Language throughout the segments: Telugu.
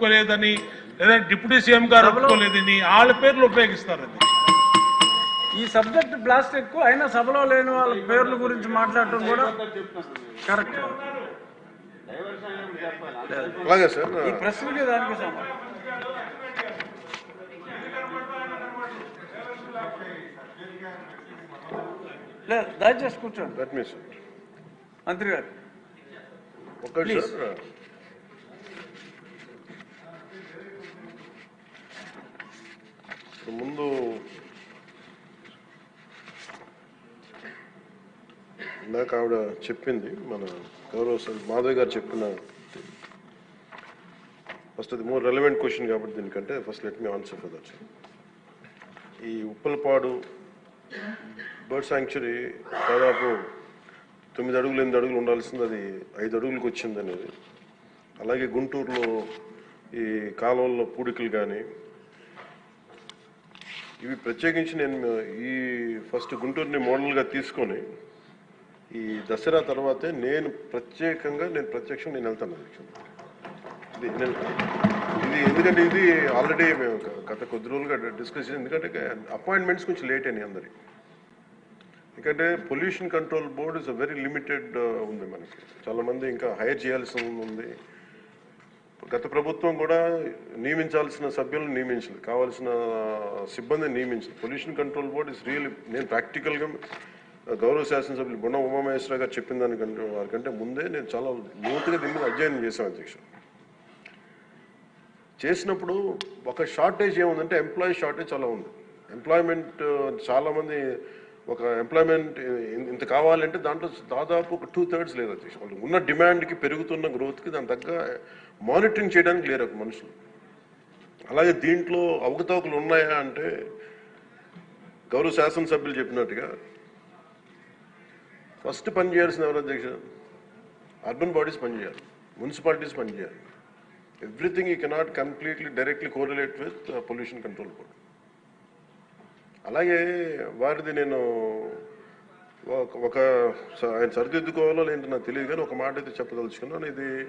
ఒప్పుకోలేదని లేదా డిప్యూటీ సీఎం గారు ఒప్పుకోలేదని వాళ్ళ పేర్లు ఉపయోగిస్తారు అది. ఈ సబ్జెక్ట్ ప్లాస్టిక్ అయినా సభలో లేని వాళ్ళ పేర్ల గురించి మాట్లాడటం కూడా కరెక్ట్. అలాగే సార్. ఈ ప్రశ్నకి దానికి లేదు దయచేసి కూర్చోండి. మంత్రి గారు. Please. ముందు ఇందాక ఆవిడ చెప్పింది మన గౌరవ సభ్యులు మాధవ్ గారు చెప్పిన ఫస్ట్ అది మోర్ రెలవెంట్ క్వశ్చన్ కాబట్టి దీనికంటే first let me answer for that ఈ ఉప్పలపాడు బర్డ్ శాంక్చురీ దాదాపు తొమ్మిది అడుగులు ఎనిమిది అడుగులు ఉండాల్సింది అది ఐదు అడుగులకు వచ్చింది అనేది అలాగే గుంటూరులో ఈ కాలువల్లో పూడికలు కానీ ఇవి ప్రత్యేకించి నేను ఈ ఫస్ట్ గుంటూరుని మోడల్గా తీసుకొని ఈ దసరా తర్వాతే నేను ప్రత్యేకంగా నేను ప్రత్యక్షంగా నేను వెళ్తాను ఇది ఇది ఎందుకంటే ఇది ఆల్రెడీ మేము గత కొద్ది రోజులుగా డిస్కస్ చేసి ఎందుకంటే అపాయింట్మెంట్స్ కొంచెం లేట్ అయినాయి అందరికి. ఎందుకంటే pollution control board is very limited ఉంది మనకి. చాలామంది ఇంకా హైర్ చేయాల్సి ఉంది. గత ప్రభుత్వం కూడా నియమించాల్సిన సభ్యులను నియమించింది కావాల్సిన సిబ్బందిని నియమించింది. Pollution control board is real నేను ప్రాక్టికల్గా గౌరవ శాసనసభ్యులు గుణ ఉమామహేశ్వర గారు చెప్పిన దానికంటే వారికంటే ముందే నేను చాలా లోతుగా దీని మీద అధ్యయనం చేశాను అధ్యక్ష. చేసినప్పుడు ఒక షార్టేజ్ ఏముందంటే ఎంప్లాయీ షార్టేజ్ చాలా ఉంది. ఎంప్లాయ్మెంట్ చాలామంది ఒక ఎంప్లాయ్మెంట్ ఇంత కావాలంటే దాంట్లో దాదాపు ఒక టూ థర్డ్స్ లేదు అధ్యక్ష. వాళ్ళు ఉన్న డిమాండ్కి పెరుగుతున్న గ్రోత్కి దాని తగ్గ మానిటరింగ్ చేయడానికి లేరు ఒక మనుషులు. అలాగే దీంట్లో అవకతవకలు ఉన్నాయా అంటే గౌరవ శాసనసభ్యులు చెప్పినట్టుగా ఫస్ట్ పని చేయాల్సిన ఎవరు అధ్యక్ష? అర్బన్ బాడీస్ పనిచేయాలి మున్సిపాలిటీస్ పనిచేయాలి ఎవ్రీథింగ్ ఈ cannot completely directly correlate with pollution control board. అలాగే వారిది నేను ఒక- ఆయన సరిదిద్దుకోవాలో లేదంటే నాకు తెలియదు కానీ ఒక మాట అయితే చెప్పదలుచుకున్నాను. ఇది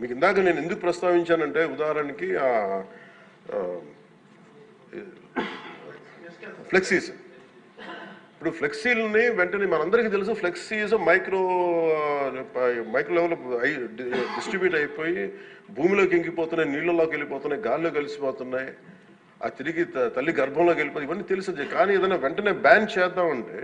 మీకు ఇందాక నేను ఎందుకు ప్రస్తావించానంటే ఉదాహరణకి ఆ ఫ్లెక్సీస్. ఇప్పుడు ఫ్లెక్సీలని వెంటనే మనందరికీ తెలుసు flexis micro micro level distribute అయిపోయి భూమిలోకి ఇంకిపోతున్నాయి నీళ్ళలోకి వెళ్ళిపోతున్నాయి గాల్లో కలిసిపోతున్నాయి ఆ తిరిగి తల్లి గర్భంలోకి వెళ్ళిపోయి ఇవన్నీ తెలుసు కానీ ఏదైనా వెంటనే బ్యాన్ చేద్దామంటే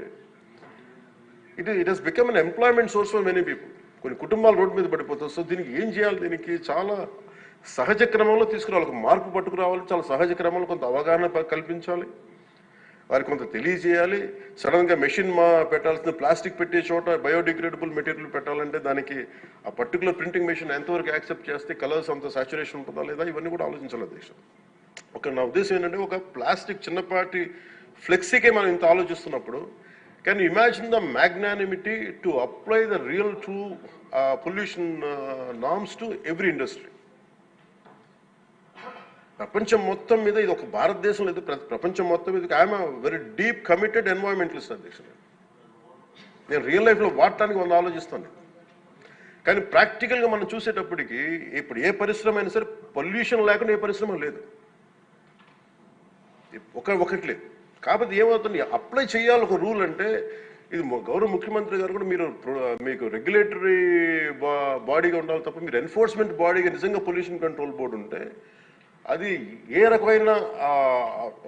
it it has become an employment source for many people కొన్ని కుటుంబాలు రోడ్డు మీద పడిపోతాయి సో దీనికి ఏం చేయాలి? దీనికి చాలా సహజ క్రమంలో తీసుకురావాలి. ఒక మార్పు పట్టుకురావాలి. చాలా సహజ క్రమంలో కొంత అవగాహన కల్పించాలి. వారికి కొంత తెలియజేయాలి. సడన్గా మెషిన్ మా పెట్టాల్సిన ప్లాస్టిక్ పెట్టే చోట బయోడిగ్రేడబుల్ మెటీరియల్ పెట్టాలంటే దానికి ఆ పర్టికులర్ ప్రింటింగ్ మెషిన్ ఎంతవరకు యాక్సెప్ట్ చేస్తే కలర్స్ అంత సాచురేషన్ ఉంటుందా లేదా? ఇవన్నీ కూడా ఆలోచించాలి దేశం. ఒక నా ఉద్దేశం ఏంటంటే ఒక ప్లాస్టిక్ చిన్నపాటి ఫ్లెక్సీకే మనం ఇంత ఆలోచిస్తున్నప్పుడు can imagine the magnanimity to apply the real true pollution norms to every industry ప్రపంచం మొత్తం మీద ఇది ఒక భారతదేశం లేదు. ప్రపంచం మొత్తం మీద I'm very deep committed environmentalist అధ్యక్షుడు నేను రియల్ లైఫ్లో వాడటానికి వంద ఆలోచిస్తాను. కానీ ప్రాక్టికల్గా మనం చూసేటప్పటికి ఇప్పుడు ఏ పరిశ్రమ అయినా సరే పొల్యూషన్ లేకుండా ఏ పరిశ్రమ లేదు. ఒక ఒకటి లేదు. కాబట్టి ఏమవుతుంది? అప్లై చేయాలి ఒక రూల్ అంటే ఇది గౌరవ ముఖ్యమంత్రి గారు కూడా మీరు మీకు రెగ్యులేటరీ బాడీగా ఉండాలి తప్ప మీరు ఎన్ఫోర్స్మెంట్ బాడీగా నిజంగా పొల్యూషన్ కంట్రోల్ బోర్డు ఉంటే అది ఏ రకమైన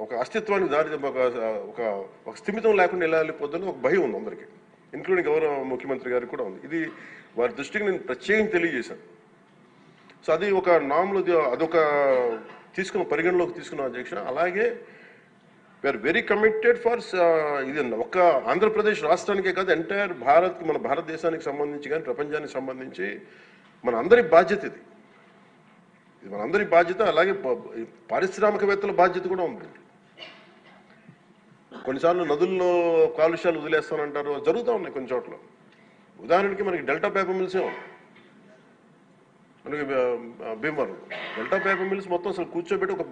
ఒక అస్తిత్వానికి దారి ఒక ఒక స్థిమితం లేకుండా ఎలా వెళ్ళిపోతుందని ఒక భయం ఉంది అందరికీ. ఇంక్లూడింగ్ గౌరవ ముఖ్యమంత్రి గారికి కూడా ఉంది. ఇది వారి దృష్టికి నేను ప్రత్యేకంగా తెలియజేశాను. సో అది ఒక నామ్లు అదొక తీసుకున్న పరిగణలోకి తీసుకున్న అధ్యక్ష అలాగే వీఆర్ వెరీ కమిటెడ్ ఫర్ ఇది ఒక ఆంధ్రప్రదేశ్ రాష్ట్రానికే కాదు ఎంటైర్ భారత్ మన భారతదేశానికి సంబంధించి కానీ ప్రపంచానికి సంబంధించి మన అందరి బాధ్యత ఇది. ఇది మన అందరి బాధ్యత అలాగే పారిశ్రామికవేత్తల బాధ్యత కూడా ఉంది. కొన్నిసార్లు నదుల్లో కాలుష్యాలు వదిలేస్తానంటారు జరుగుతూ ఉన్నాయి కొన్ని చోట్ల. ఉదాహరణకి మనకి డెల్టా పేపర్ మిల్సే ఉంది మనకి భీమవరం. డెల్టా పేపర్ మిల్స్ మొత్తం అసలు కూర్చోబెట్టి ఒక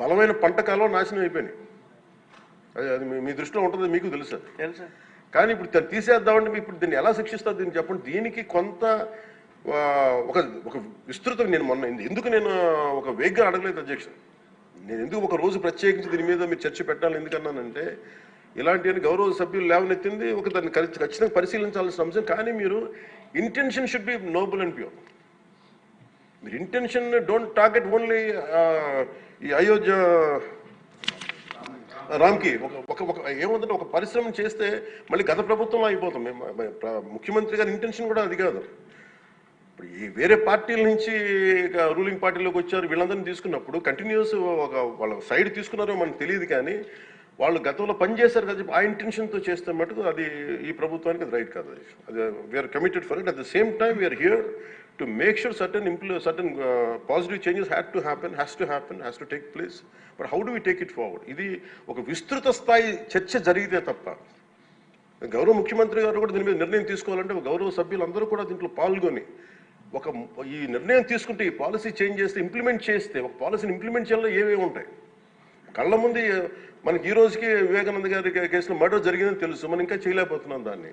బలమైన పంట కాలం నాశనం అయిపోయినాయి. అది అది మీ- మీ దృష్టిలో ఉంటుంది మీకు తెలుసు. అది తెలుసా. కానీ ఇప్పుడు దాన్ని తీసేద్దామంటే మీరు ఇప్పుడు దీన్ని ఎలా శిక్షిస్తారు దీన్ని చెప్పండి. దీనికి కొంత ఆ, ఒక ఒక విస్తృతం నేను మొన్న ఎందు- ఎందుకు నేను ఒక వేగ్గా అడగలేదు అధ్యక్ష? నేను ఎందుకు ఒక రోజు ప్రత్యేకించి దీని మీద మీరు చర్చ పెట్టాలి? ఎందుకన్నానంటే ఇలాంటి గౌరవ సభ్యులు లేవనెత్తింది ఒక దాన్ని ఖచ్చి- ఖచ్చితంగా పరిశీలించాల్సిన అంశం. కానీ మీరు intention should be noble and pure మీరు ఇంటెన్షన్ డోంట్ టార్గెట్ ఓన్లీ ఈ అయోధ్య రామ్కి ఒక ఒక ఒక ఏముందంటే ఒక పరిశ్రమ చేస్తే మళ్ళీ గత ప్రభుత్వంలో అయిపోతాం. మేము ముఖ్యమంత్రి గారి ఇంటెన్షన్ కూడా అది కాదు. ఇప్పుడు ఈ వేరే పార్టీల నుంచి రూలింగ్ పార్టీలోకి వచ్చారు. వీళ్ళందరినీ తీసుకున్నప్పుడు కంటిన్యూస్ ఒక వాళ్ళ సైడ్ తీసుకున్నారో మనకు తెలియదు కానీ వాళ్ళు గతంలో పనిచేశారు కదా ఆ ఇంటెన్షన్తో చేస్తే మటుకు అది ఈ ప్రభుత్వానికి అది రైట్ కాదు. అది. We're committed for it at the same time we're here to make sure certain certain uh, certain positive changes had to happen, has to happen has to take place but how do we take it forward ఇది ఒక విస్తృత స్థాయి చర్చ జరిగితే తప్ప గౌరవ ముఖ్యమంత్రి గారు కూడా దీని మీద నిర్ణయం తీసుకోవాలంటే గౌరవ సభ్యులందరూ కూడా దీంట్లో పాల్గొని ఒక ఈ నిర్ణయం తీసుకుంటే ఈ పాలసీ చేంజ్ చేస్తే ఇంప్లిమెంట్ చేస్తే ఒక పాలసీని ఇంప్లిమెంట్ చేయాలో ఏమేమి ఉంటాయి? కళ్ళ ముందు మనకి ఈ రోజుకి వివేకానంద గారి కేసులో మర్డర్ జరిగిందని తెలుసు మనం ఇంకా చేయలేకపోతున్నాం దాన్ని.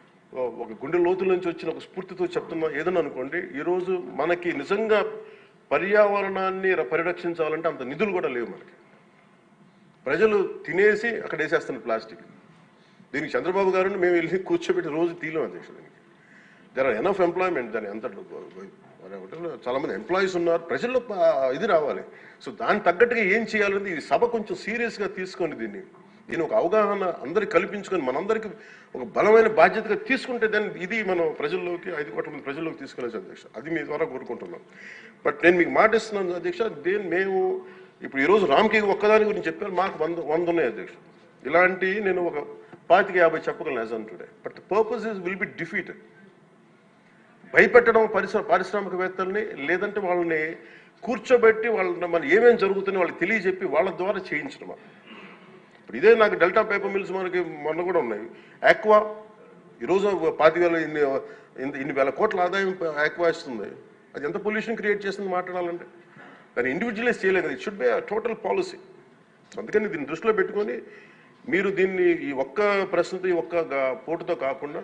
ఒక గుండె లోతుల నుంచి వచ్చిన ఒక స్ఫూర్తితో చెప్తున్నా ఏదన్నా అనుకోండి ఈరోజు మనకి నిజంగా పర్యావరణాన్ని పరిరక్షించాలంటే అంత నిధులు కూడా లేవు మనకి. ప్రజలు తినేసి అక్కడ వేసేస్తున్నారు ప్లాస్టిక్. దీనికి చంద్రబాబు గారిని మేము వెళ్ళి కూర్చోబెట్టి రోజు తీయలేం అధ్యక్ష దీనికి. దర్ ఆర్ ఎనఫ్ ఎంప్లాయ్మెంట్ దాని ఎంత చాలా మంది ఎంప్లాయీస్ ఉన్నారు ప్రజల్లో ఇది రావాలి. సో దానికి తగ్గట్టుగా ఏం చేయాలనేది ఈ సభ కొంచెం సీరియస్గా తీసుకొని దీన్ని. దీని ఒక అవగాహన అందరికి కల్పించుకొని మనందరికి ఒక బలమైన బాధ్యతగా తీసుకుంటే దాన్ని ఇది మనం ప్రజల్లోకి ఐదు కోట్ల మంది ప్రజల్లోకి తీసుకెళ్ళచ్చు అధ్యక్ష. అది మీ ద్వారా కోరుకుంటున్నాం. బట్ నేను మీకు మాట ఇస్తున్నాను అధ్యక్ష దేని మేము ఇప్పుడు ఈరోజు రామ్కి ఒక్కదాని గురించి చెప్పారు మాకు వంద వంద ఉన్నాయి అధ్యక్ష. ఇలాంటి నేను ఒక పాతిక యాభై చెప్పగలను as on today. But purpose is will be defeated. భయపెట్టడం పరిశ్రమ పారిశ్రామికవేత్తల్ని లేదంటే వాళ్ళని కూర్చోబెట్టి వాళ్ళని మన ఏమేమి జరుగుతున్నాయి వాళ్ళకి తెలియజెప్పి వాళ్ళ ద్వారా చేయించడం ఇప్పుడు ఇదే నాకు డెల్టా పేపర్ మిల్స్ మనకి మొన్న కూడా ఉన్నాయి. ఆక్వా ఈరోజు పాతి వేల ఇన్ని ఇన్ని- వేల కోట్ల ఆదాయం ఆక్వా ఇస్తుంది. అది ఎంత పొల్యూషన్ క్రియేట్ చేస్తుంది మాట్లాడాలంటే? దాన్ని ఇండివిజువలైజ్ చేయలేదు కదా. It should be total policy అందుకని దీన్ని దృష్టిలో పెట్టుకొని మీరు దీన్ని ఈ ఒక్క ప్రశ్నతో ఈ ఒక్క పోటుతో కాకుండా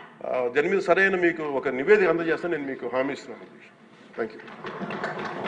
దాని మీద సరైన మీకు ఒక నివేదిక అందజేస్తాను. నేను మీకు హామీ ఇస్తున్నాను. Thank you